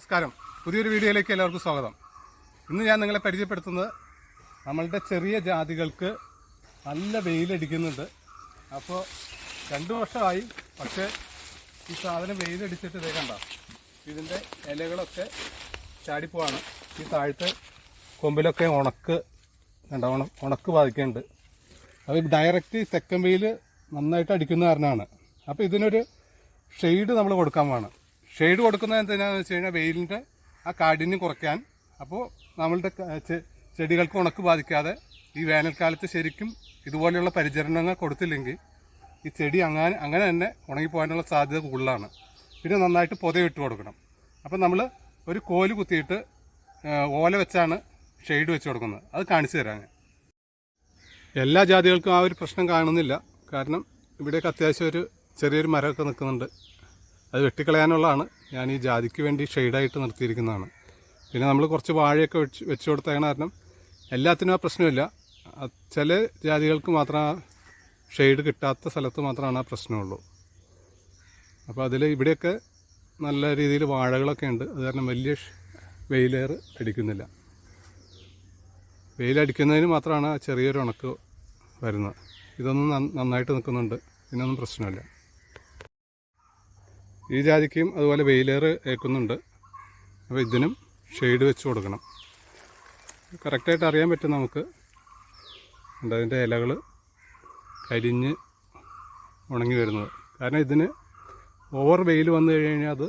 നമസ്കാരം. പുതിയൊരു വീഡിയോയിലേക്ക് എല്ലാവർക്കും സ്വാഗതം. ഇന്ന് ഞാൻ നിങ്ങളെ പരിചയപ്പെടുത്തുന്നത് നമ്മളുടെ ചെറിയ ജാതികൾക്ക് നല്ല വെയിലടിക്കുന്നുണ്ട്. അപ്പോൾ രണ്ടു വർഷമായി പക്ഷേ ഈ സാധനം വെയിലടിച്ചിട്ട് ഇതേ കണ്ട? ഇതിന്റെ ഇലകളൊക്കെ ചാടിപ്പോവാണ്. ഈ താഴത്തെ കൊമ്പിലൊക്കെ ഉണക്ക് കണ്ട? ഉണ ഉണക്ക് ബാധിക്കുന്നുണ്ട്. അപ്പോൾ ഡയറക്റ്റ് തെക്കൻ വെയിൽ നന്നായിട്ട് അടിക്കുന്ന കാരണമാണ്. അപ്പോൾ ഇതിനൊരു ഷെയ്ഡ് നമ്മൾ കൊടുക്കാൻ വേണം ഷെയ്ഡ് കൊടുക്കുന്നത് എന്തിനാണെന്ന് വെച്ച് കഴിഞ്ഞാൽ വെയിലിന്റെ ആ കാഠിന്യം കുറയ്ക്കാൻ. അപ്പോൾ നമ്മളുടെ ചെടികൾക്ക് ഉണക്ക് ബാധിക്കാതെ ഈ വേനൽക്കാലത്ത് ശരിക്കും ഇതുപോലെയുള്ള പരിചരണങ്ങൾ കൊടുത്തില്ലെങ്കിൽ ഈ ചെടി അങ്ങനെ അങ്ങനെ തന്നെ ഉണങ്ങിപ്പോകാനുള്ള സാധ്യത കൂടുതലാണ്. പിന്നെ നന്നായിട്ട് പൊതയിട്ട് കൊടുക്കണം. അപ്പം നമ്മൾ ഒരു കോൽ കുത്തിയിട്ട് ഓല വെച്ചാണ് ഷെയ്ഡ് വെച്ച് കൊടുക്കുന്നത്. അത് കാണിച്ചു തരാം എല്ലാ ജാതികൾക്കും ആ ഒരു പ്രശ്നം കാണുന്നില്ല. കാരണം ഇവിടെയൊക്കെ അത്യാവശ്യം ഒരു ചെറിയൊരു മരമൊക്കെ നിൽക്കുന്നുണ്ട്. അത് വെട്ടിക്കളയാനുള്ളതാണ്. ഞാൻ ഈ ജാതിക്ക് വേണ്ടി ഷെയ്ഡായിട്ട് നിർത്തിയിരിക്കുന്നതാണ്. പിന്നെ നമ്മൾ കുറച്ച് വാഴയൊക്കെ വെച്ച് വെച്ച് കൊടുത്ത കാരണം എല്ലാത്തിനും ആ പ്രശ്നമില്ല. ചില ജാതികൾക്ക് മാത്രം ഷെയ്ഡ് കിട്ടാത്ത സ്ഥലത്ത് മാത്രമാണ് ആ പ്രശ്നമുള്ളൂ. അപ്പോൾ അതിൽ ഇവിടെയൊക്കെ നല്ല രീതിയിൽ വാഴകളൊക്കെ ഉണ്ട്. അത് കാരണം വലിയ വെയിലേർ അടിക്കുന്നില്ല. വെയിലടിക്കുന്നതിന് മാത്രമാണ് ചെറിയൊരു ഉണക്ക് വരുന്നത്. ഇതൊന്നും നന്നായിട്ട് നിൽക്കുന്നുണ്ട് ഇതിനൊന്നും പ്രശ്നമില്ല. ഈ ജാതിക്കും അതുപോലെ വെയിലേറ് ഏൽക്കുന്നുണ്ട്. അപ്പോൾ ഇതിനും ഷെയ്ഡ് വെച്ച് കൊടുക്കണം. കറക്റ്റായിട്ട് അറിയാൻ പറ്റും നമുക്ക്. അതിന്റെ ഇലകൾ കരിഞ്ഞ് ഉണങ്ങി വരുന്നത്. കാരണം ഇതിന് ഓവർ വെയിൽ വന്നു കഴിഞ്ഞാൽ അത്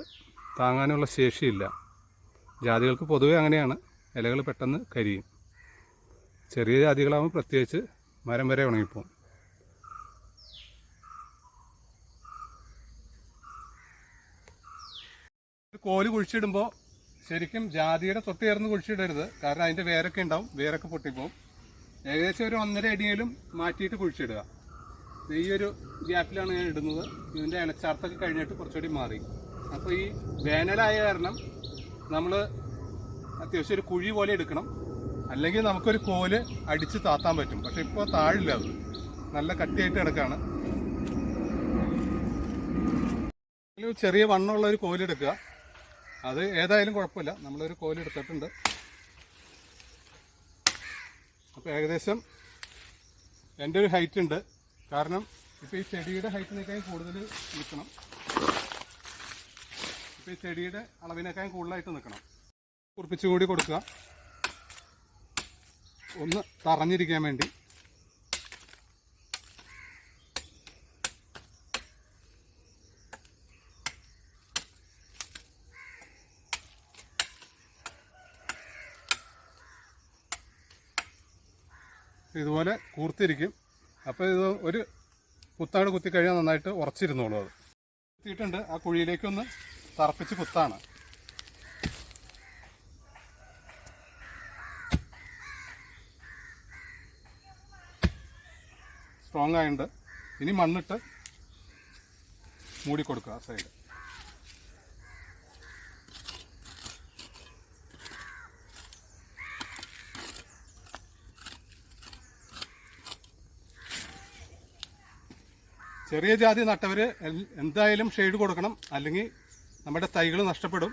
താങ്ങാനുള്ള ശേഷിയില്ല. ജാതികൾക്ക് പൊതുവേ അങ്ങനെയാണ്. ഇലകൾ പെട്ടെന്ന് കരിയും. ചെറിയ ജാതികളാകുമ്പോൾ പ്രത്യേകിച്ച് മരം വരെ ഉണങ്ങിപ്പോവും കോൽ കുഴിച്ചിടുമ്പോൾ ശരിക്കും ജാതിയുടെ തൊട്ട് ചേർന്ന് കുഴിച്ചിടരുത്. കാരണം അതിന്റെ വേരൊക്കെ ഉണ്ടാവും വേരൊക്കെ പൊട്ടിപ്പോവും. ഏകദേശം ഒരു ഒന്നര അടിയിലും മാറ്റിയിട്ട് കുഴിച്ചിടുക. ഈ ഒരു ഗ്യാപ്പിലാണ് ഞാൻ ഇടുന്നത്. ഇതിന്റെ ഇണച്ചാർത്തൊക്കെ കഴിഞ്ഞിട്ട് കുറച്ചുകൂടി മാറി. അപ്പോൾ ഈ വേനലായ കാരണം നമ്മൾ അത്യാവശ്യം ഒരു കുഴി പോലെ എടുക്കണം. അല്ലെങ്കിൽ നമുക്കൊരു കോൽ അടിച്ച് താത്താൻ പറ്റും. പക്ഷെ ഇപ്പോൾ താഴില്ല അത്. നല്ല കട്ടിയായിട്ട് കിടക്കാണ്. ചെറിയ വണ്ണമുള്ള ഒരു കോലെടുക്കുക അത് ഏതായാലും കുഴപ്പമില്ല. നമ്മളൊരു കോലെടുത്തിട്ടുണ്ട് അപ്പോൾ ഏകദേശം എന്റെ ഒരു ഹൈറ്റ് ഉണ്ട്. കാരണം ഇപ്പോൾ ഈ ചെടിയുടെ ഹൈറ്റിനേക്കാൾ കൂടുതൽ നിൽക്കണം. ഇപ്പോൾ ഈ ചെടിയുടെ അളവിനേക്കാൾ കൂടുതലായിട്ട് നിൽക്കണം. കുറിപ്പിച്ച് കൂടി കൊടുക്കുക. ഒന്ന് തറഞ്ഞിരിക്കാൻ വേണ്ടി. ഇതുപോലെ കൂർത്തിരിക്കും. അപ്പോൾ ഇത് ഒരു കുത്താട് കുത്തിക്കഴിഞ്ഞാൽ നന്നായിട്ട് ഉറച്ചിരുന്നോളൂ അത്. കുത്തിയിട്ടുണ്ട്. ആ കുഴിയിലേക്കൊന്ന് തറപ്പിച്ച് കുത്താണ്. സ്ട്രോങ് ആയിട്ടുണ്ട് ഇനി മണ്ണിട്ട് മൂടി കൊടുക്കുക ആ സൈഡ് ചെറിയ ജാതി നട്ടവർ എന്തായാലും ഷെയ്ഡ് കൊടുക്കണം. അല്ലെങ്കിൽ നമ്മുടെ തൈകൾ നഷ്ടപ്പെടും.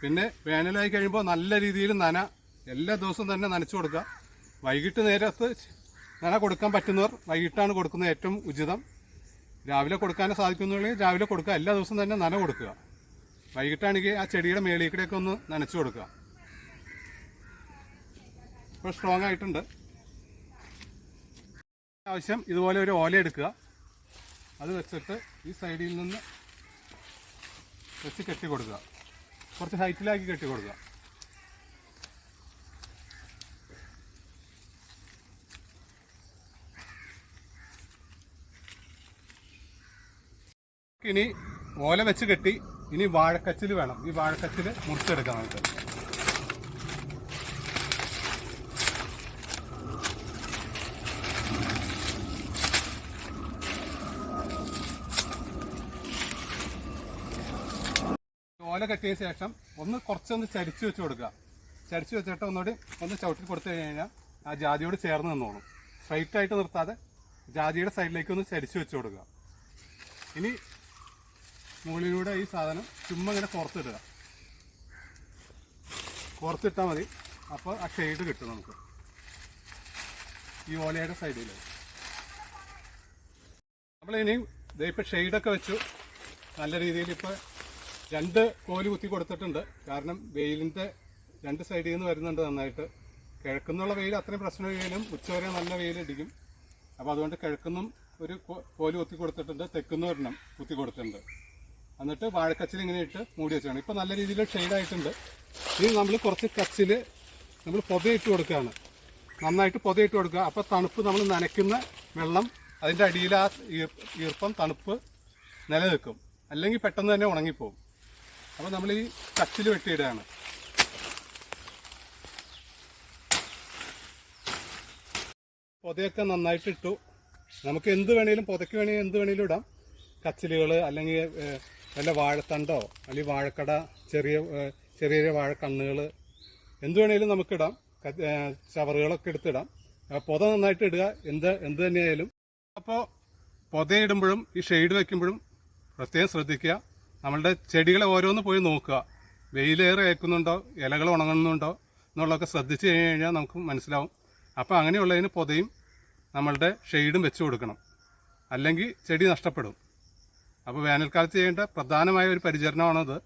പിന്നെ വേനലായി കഴിയുമ്പോൾ നല്ല രീതിയിൽ നന എല്ലാ ദിവസവും തന്നെ നനച്ചു കൊടുക്കുക. വൈകിട്ട് നേരത്ത് നന കൊടുക്കാൻ പറ്റുന്നവർ വൈകിട്ടാണ് കൊടുക്കുന്നത് ഏറ്റവും ഉചിതം. രാവിലെ കൊടുക്കാനേ സാധിക്കുന്നുണ്ടെങ്കിൽ രാവിലെ കൊടുക്കുക. എല്ലാ ദിവസവും തന്നെ നന കൊടുക്കുക. വൈകിട്ടാണെങ്കിൽ ആ ചെടിയുടെ മേളിൽ ഒന്ന് നനച്ചു കൊടുക്കുക. ഇപ്പോൾ സ്ട്രോങ് ആയിട്ടുണ്ട്. ആവശ്യം ഇതുപോലെ ഒരു ഓല എടുക്കുക. അത് വെച്ചിട്ട് ഈ സൈഡിൽ നിന്ന് വെച്ച് കെട്ടി കൊടുക്കുക. കുറച്ച് ഹൈറ്റിലാക്കി കെട്ടി കൊടുക്കുക. ഇനി ഓല വെച്ച് കെട്ടി ഇനി വാഴക്കച്ചിൽ വേണം. ഈ വാഴക്കച്ചിൽ മുറിച്ചെടുക്കാം നമുക്ക് ഓല കെട്ടിയ ശേഷം ഒന്ന് കുറച്ചൊന്ന് ചരിച്ചു വെച്ച് കൊടുക്കുക. ചരിച്ചു വെച്ചിട്ട് ഒന്നുകൂടി ഒന്ന് ചവിട്ടി കൊടുത്തു കഴിഞ്ഞാൽ ആ ജാതിയോട് ചേർന്ന് നിന്നോളും. സ്ട്രൈറ്റ് ആയിട്ട് നിർത്താതെ ജാതിയുടെ സൈഡിലേക്ക് ഒന്ന് ചരിച്ചു വെച്ച് കൊടുക്കുക. ഇനി മുകളിലൂടെ ഈ സാധനം ചുമ്മാ ഇങ്ങനെ കുറച്ചിടുക കുറച്ചിട്ടാൽ മതി. അപ്പോൾ ആ ഷെയ്ഡ് കിട്ടും നമുക്ക്. ഈ ഓലയുടെ സൈഡിൽ നമ്മളിനി ദേ ഇപ്പോൾ ഷെയ്ഡൊക്കെ വെച്ചു. നല്ല രീതിയിൽ ഇപ്പോൾ രണ്ട് കോൽ കുത്തി കൊടുത്തിട്ടുണ്ട്. കാരണം വെയിലിന്റെ രണ്ട് സൈഡിൽ നിന്ന് വരുന്നുണ്ട് നന്നായിട്ട്. കിഴക്കുന്നുള്ള വെയിൽ അത്രയും പ്രശ്നമില്ലെങ്കിലും ഉച്ചവരെ നല്ല വെയിലടിക്കും. അപ്പോൾ അതുകൊണ്ട് കിഴക്കുന്നും ഒരു കോൽ കുത്തി കൊടുത്തിട്ടുണ്ട്. തെക്കുന്ന ഒരെണ്ണം കുത്തി കൊടുത്തിട്ടുണ്ട്. എന്നിട്ട് വാഴക്കച്ചിൽ ഇങ്ങനെ ഇട്ട് മൂടി വെച്ചാണ്. ഇപ്പോൾ നല്ല രീതിയിൽ ഷെയ്ഡായിട്ടുണ്ട് ഇനി നമ്മൾ കുറച്ച് കച്ചിൽ നമ്മൾ പൊതയിട്ട് കൊടുക്കുകയാണ് നന്നായിട്ട് പൊതയിട്ട് കൊടുക്കുക. അപ്പോൾ തണുപ്പ് നമ്മൾ നനയ്ക്കുന്ന വെള്ളം അതിന്റെ അടിയിൽ ആ ഈർപ്പം തണുപ്പ് നിലനിൽക്കും. അല്ലെങ്കിൽ പെട്ടെന്ന് തന്നെ ഉണങ്ങിപ്പോവും. അപ്പോൾ നമ്മൾ ഈ കച്ചിൽ വെട്ടിയിടുകയാണ്. പൊതയൊക്കെ നന്നായിട്ട് ഇട്ടു. നമുക്ക് എന്ത് വേണേലും പുതയ്ക്ക് വേണമെങ്കിൽ എന്ത് വേണേലും ഇടാം. കച്ചിലുകൾ അല്ലെങ്കിൽ വല്ല വാഴത്തണ്ടോ അല്ലെങ്കിൽ വാഴക്കട ചെറിയ ചെറിയ ചെറിയ വാഴക്കണ്ണുകൾ എന്ത് വേണേലും നമുക്കിടാം ചവറുകളൊക്കെ എടുത്തിടാം പൊത നന്നായിട്ട് ഇടുക. എന്ത് എന്ത് തന്നെയായാലും. അപ്പോൾ പൊതയിടുമ്പോഴും ഈ ഷെയ്ഡ് വയ്ക്കുമ്പോഴും പ്രത്യേകം ശ്രദ്ധിക്കുക. നമ്മളുടെ ചെടികളെ ഓരോന്ന് പോയി നോക്കുക. വെയിലേറെ ഏൽക്കുന്നുണ്ടോ? ഇലകൾ ഉണങ്ങുന്നുണ്ടോ? എന്നുള്ളതൊക്കെ ശ്രദ്ധിച്ച് കഴിഞ്ഞ് കഴിഞ്ഞാൽ നമുക്ക് മനസ്സിലാവും. അപ്പോൾ അങ്ങനെയുള്ളതിന് പൊതയും നമ്മളുടെ ഷെയ്ഡും വെച്ച് കൊടുക്കണം. അല്ലെങ്കിൽ ചെടി നഷ്ടപ്പെടും. അപ്പോൾ വേനൽക്കാലത്ത് ചെയ്യേണ്ട പ്രധാനമായ ഒരു പരിചരണമാണത്.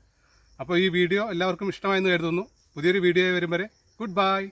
അപ്പോൾ ഈ വീഡിയോ എല്ലാവർക്കും ഇഷ്ടമായെന്ന് കരുതുന്നു. പുതിയൊരു വീഡിയോ വരും വരെ ഗുഡ് ബൈ.